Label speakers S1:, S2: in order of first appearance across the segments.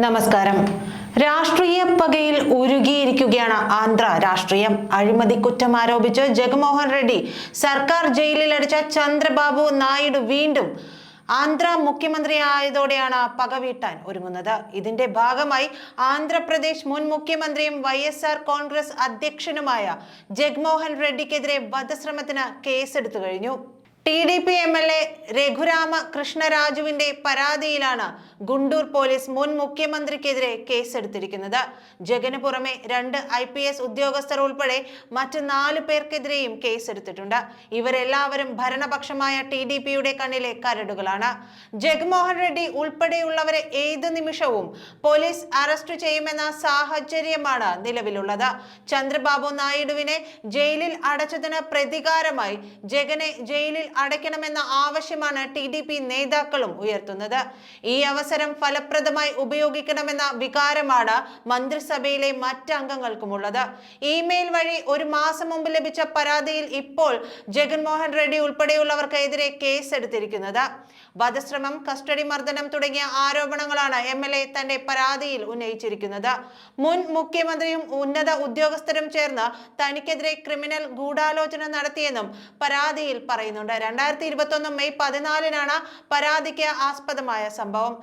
S1: നമസ്കാരം. രാഷ്ട്രീയ പകയിൽ ഉരുകിയിരിക്കുകയാണ് ആന്ധ്ര രാഷ്ട്രീയം. അഴിമതി കുറ്റം ആരോപിച്ച് ജഗൻമോഹൻ റെഡ്ഡി സർക്കാർ ജയിലിൽ ജയിലിലടിച്ച ചന്ദ്രബാബു നായിഡു വീണ്ടും ആന്ധ്ര മുഖ്യമന്ത്രി ആയതോടെയാണ് പകവീട്ടാൻ ഒരുങ്ങുന്നത്. ഇതിന്റെ ഭാഗമായി ആന്ധ്രാപ്രദേശ് മുൻ മുഖ്യമന്ത്രിയും വൈ എസ് ആർ കോൺഗ്രസ് അധ്യക്ഷനുമായ ജഗ്മോഹൻ റെഡ്ഡിക്കെതിരെ വധശ്രമത്തിന് കേസെടുത്തു കഴിഞ്ഞു. T D P M L A Raghurama കൃഷ്ണരാജുവിന്റെ പരാതിയിലാണ് ഗുണ്ടൂർ പോലീസ് മുൻ മുഖ്യമന്ത്രിക്കെതിരെ കേസെടുത്തിരിക്കുന്നത്. ജഗന് പുറമെ രണ്ട് ഐ പി എസ് ഉദ്യോഗസ്ഥർ ഉൾപ്പെടെ മറ്റ് നാല് പേർക്കെതിരെയും കേസെടുത്തിട്ടുണ്ട്. ഇവരെല്ലാവരും ഭരണപക്ഷമായ ടി ഡി പിയുടെ കണ്ണിലെ കരടുകളാണ്. ജഗ്മോഹൻ റെഡ്ഡി ഉൾപ്പെടെയുള്ളവരെ ഏത് നിമിഷവും പോലീസ് അറസ്റ്റ് ചെയ്യുമെന്ന സാഹചര്യമാണ് നിലവിലുള്ളത്. ചന്ദ്രബാബു നായിഡുവിനെ ജയിലിൽ അടച്ചതിന് പ്രതികാരമായി ജഗനെ ജയിലിൽ അടയ്ക്കണമെന്ന ആവശ്യമാണ് ടി ഡി പി നേതാക്കളും ഉയർത്തുന്നത്. ഈ അവസരം ഫലപ്രദമായി ഉപയോഗിക്കണമെന്ന വികാരമാണ് മന്ത്രിസഭയിലെ മറ്റംഗങ്ങൾക്കുമുള്ളത് ഇമെയിൽ വഴി ഒരു മാസം മുമ്പ് ലഭിച്ച പരാതിയിൽ ഇപ്പോൾ ജഗൻമോഹൻ റെഡ്ഡി ഉൾപ്പെടെയുള്ളവർക്കെതിരെ കേസെടുത്തിരിക്കുന്നത്. വധശ്രമം കസ്റ്റഡി മർദ്ദനം തുടങ്ങിയ ആരോപണങ്ങളാണ് എം എൽ എ തന്റെ പരാതിയിൽ ഉന്നയിച്ചിരിക്കുന്നത്. മുൻ മുഖ്യമന്ത്രിയും ഉന്നത ഉദ്യോഗസ്ഥരും ചേർന്ന് തനിക്കെതിരെ ക്രിമിനൽ ഗൂഢാലോചന നടത്തിയെന്നും പരാതിയിൽ പറയുന്നുണ്ട്. രണ്ടായിരത്തി ഇരുപത്തി ഒന്ന് മെയ് പതിനാലിനാണ് പരാതിക്ക് ആസ്പദമായ സംഭവം.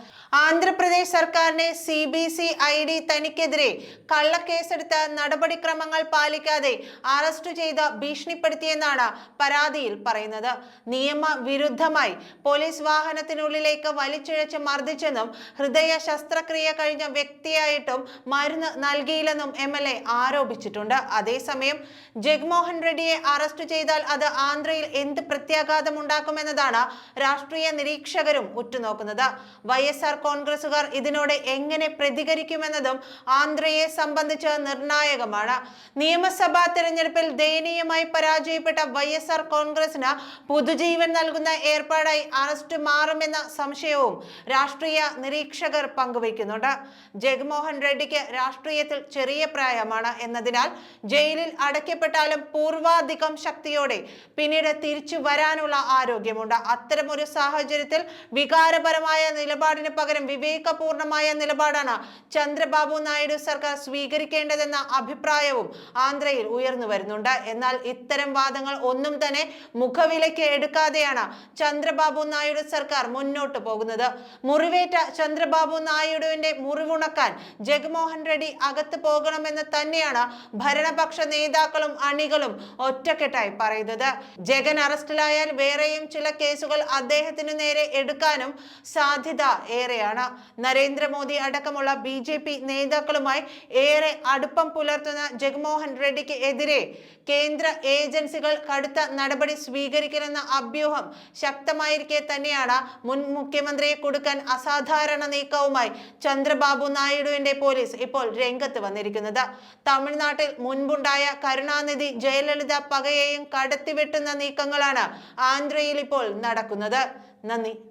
S1: ആന്ധ്രാപ്രദേശ് സർക്കാരിനെ C B C I D തനിക്കെതിരെ കള്ളക്കേസെടുത്ത് നടപടിക്രമങ്ങൾ പാലിക്കാതെ അറസ്റ്റ് ചെയ്ത് ഭീഷണിപ്പെടുത്തിയെന്നാണ് പരാതിയിൽ പറയുന്നത്. നിയമവിരുദ്ധമായി പോലീസ് വാഹനത്തിനുള്ളിലേക്ക് വലിച്ചിഴച്ച് മർദ്ദിച്ചെന്നും ഹൃദയ ശസ്ത്രക്രിയ കഴിഞ്ഞ വ്യക്തിയായിട്ടും മരുന്ന് നൽകിയില്ലെന്നും എം എൽ എ ആരോപിച്ചിട്ടുണ്ട്. അതേസമയം ജഗ്മോഹൻ റെഡ്ഡിയെ അറസ്റ്റ് ചെയ്താൽ അത് ആന്ധ്രയിൽ എന്ത് പ്രത്യാഘാതം ഉണ്ടാക്കുമെന്നതാണ് രാഷ്ട്രീയ നിരീക്ഷകരും ഉറ്റുനോക്കുന്നത്. വൈ എസ് ആർ കോൺഗ്രസുകാർ ഇതിനോട് എങ്ങനെ പ്രതികരിക്കുമെന്നതും ആന്ധ്രയെ സംബന്ധിച്ച് നിർണായകമാണ്. നിയമസഭാ തെരഞ്ഞെടുപ്പിൽ ദയനീയമായി പരാജയപ്പെട്ട വൈ എസ് ആർ കോൺഗ്രസിന് പുതുജീവൻ നൽകുന്ന ഏർപ്പാടായി അറസ്റ്റ് മാറുമെന്ന സംശയവും രാഷ്ട്രീയ നിരീക്ഷകർ പങ്കുവയ്ക്കുന്നുണ്ട്. ജഗ്മോഹൻ റെഡ്ഡിക്ക് രാഷ്ട്രീയത്തിൽ ചെറിയ പ്രായമാണ് എന്നതിനാൽ ജയിലിൽ അടയ്ക്കപ്പെട്ടാലും പൂർവാധികം ശക്തിയോടെ പിന്നീട് തിരിച്ചു വരാനുള്ള ആരോഗ്യമുണ്ട്. അത്തരമൊരു സാഹചര്യത്തിൽ വികാരപരമായ നിലപാടിന് പകരം വിവേകപൂർണമായ നിലപാടാണ് ചന്ദ്രബാബു നായിഡു സർക്കാർ സ്വീകരിക്കേണ്ടതെന്ന അഭിപ്രായവും ആന്ധ്രയിൽ ഉയർന്നു വരുന്നുണ്ട്. എന്നാൽ ഇത്തരം വാദങ്ങൾ ഒന്നും തന്നെ മുഖവിലയ്ക്ക് എടുക്കാതെയാണ് ചന്ദ്രബാബു നായിഡു സർക്കാർ മുന്നോട്ട് പോകുന്നത്. മുറിവേറ്റ ചന്ദ്രബാബു നായിഡുവിന്റെ മുറിവുണക്കാൻ ജഗ്മോഹൻ റെഡ്ഡി അകത്ത് പോകണമെന്ന് തന്നെയാണ് ഭരണപക്ഷ നേതാക്കളും അണികളും ഒറ്റക്കെട്ടായി പറയുന്നത്. ജഗൻ അറസ്റ്റിലായാൽ വേറെയും ചില കേസുകൾ അദ്ദേഹത്തിനു നേരെ എടുക്കാനും സാധ്യത ഏറെയാണ്. നരേന്ദ്രമോദി അടക്കമുള്ള ബി ജെ പി നേതാക്കളുമായി ഏറെ അടുപ്പം പുലർത്തുന്ന ജഗ്മോഹൻ റെഡ്ഡിക്ക് എതിരെ കേന്ദ്ര ഏജൻസികൾ കടുത്ത നടപടി സ്വീകരിക്കണമെന്ന അഭ്യൂഹം ശക്തമായിരിക്കെ തന്നെയാണ് മുൻ മുഖ്യമന്ത്രിയെ കൊടുക്കാൻ അസാധാരണ നീക്കവുമായി ചന്ദ്രബാബു നായിഡുവിന്റെ പോലീസ് ഇപ്പോൾ രംഗത്ത് വന്നിരിക്കുന്നത്. തമിഴ്നാട്ടിൽ മുൻപുണ്ടായ കരുണാനിധി ജയലളിത പകയെയും കടത്തിവെട്ടുന്ന നീക്കങ്ങളാണ് ആന്ധ്രയിൽ ഇപ്പോൾ നടക്കുന്നത്. നന്ദി.